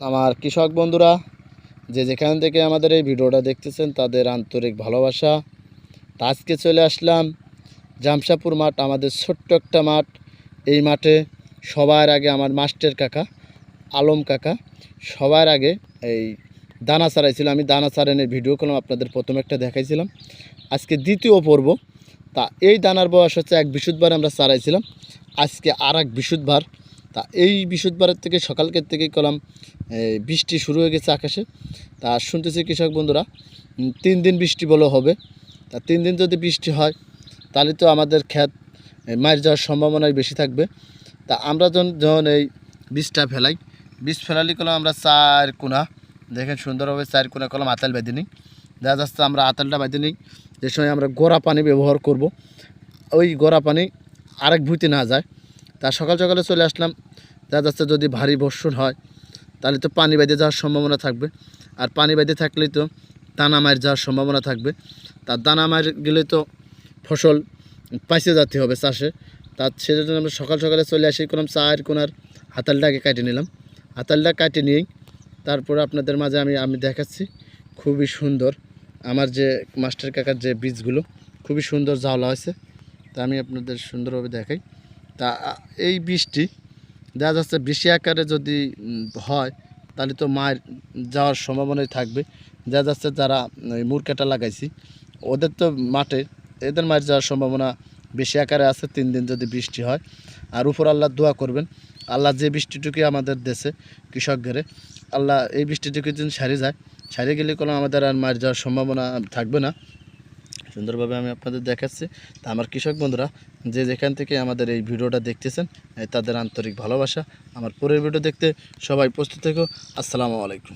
আমার কৃষক বন্ধুরা, যে যেখান থেকে আমাদের এই ভিডিওটা দেখতেছেন, তাদের আন্তরিক ভালোবাসা। আজকে চলে আসলাম জামশাপুর মাঠ, আমাদের ছোট্ট একটা মাঠ। এই মাঠে সবার আগে আমার মাস্টার কাকা, আলম কাকা, সবার আগে এই দানা ছাড়াইছিল আমি দানা ছাড়ানোর ভিডিও করলাম, আপনাদের প্রথম একটা দেখাইছিলাম। আজকে দ্বিতীয় পর্ব। তা এই দানার বয়স হচ্ছে এক বিশুদ্ধবার আমরা ছাড়াইছিলাম আজকে আর এক বিশুদ্ধবার। তা এই বিশুদ্ধবারের থেকে সকালকের থেকেই করলাম এই বৃষ্টি শুরু হয়ে গেছে আকাশে। তা শুনতেছি কৃষক বন্ধুরা তিন দিন বৃষ্টি বলে হবে। তা তিন দিন যদি বৃষ্টি হয়, তাহলে তো আমাদের ক্ষেত মার যাওয়ার সম্ভাবনাই বেশি থাকবে। তা আমরা যখন যখন এই বীজটা ফেলাই, বীজ ফেলালি করলাম আমরা চার কোনা। দেখেন সুন্দরভাবে চার কোনা করলাম আতাল বেঁধে নিই। দেখা যাচ্ছে আমরা আতালটা বেঁধে নিই, যে সময় আমরা গোড়া পানি ব্যবহার করব। ওই গোড়া পানি আরেক ভুঁইতে না যায়। তা সকাল সকালে চলে আসলাম। দেখা যাচ্ছে যদি ভারী বর্ষণ হয়, তাহলে তো পানি বেঁধে যাওয়ার সম্ভাবনা থাকবে। আর পানি বেঁধে থাকলেই তো দানা মার যাওয়ার সম্ভাবনা থাকবে। তার দানা মার গেলে তো ফসল পাইসে যেতে হবে চাষে। তার সেজন্য আমরা সকাল সকালে চলে আসি করলাম চার কোনার হাতালটাকে কাটে নিলাম। হাতালটা কাটে নিয়েই তারপরে আপনাদের মাঝে আমি আমি দেখাচ্ছি। খুবই সুন্দর আমার যে মাস্টার কাকার যে বীজগুলো, খুবই সুন্দর জাওলা হয়েছে। তা আমি আপনাদের সুন্দরভাবে দেখাই। তা এই বৃষ্টি দেখা যাচ্ছে বেশি আকারে যদি হয়, তাহলে তো মায়ের যাওয়ার সম্ভাবনাই থাকবে। দেখা যাচ্ছে যারা মুরকাটা লাগাইছি, ওদের তো মাঠে, এদের মায়ের যাওয়ার সম্ভাবনা বেশি আকারে আছে, তিন দিন যদি বৃষ্টি হয়। আর উপর আল্লাহ দোয়া করবেন, আল্লাহ যে বৃষ্টিটুকু আমাদের দেশে কৃষক ঘরে আল্লাহ এই বৃষ্টিটুকু যদি সারি যায়। সারিয়ে গেলে কোনো আমাদের আর মার যাওয়ার সম্ভাবনা থাকবে না। সুন্দরভাবে আমি আপনাদের দেখাচ্ছি। তা আমার কৃষক বন্ধুরা, যে যেখান থেকে আমাদের এই ভিডিওটা দেখতেছেন তাদের আন্তরিক ভালোবাসা। আমার পরের ভিডিও দেখতে সবাই প্রস্তুত থেকো। আসসালামু আলাইকুম।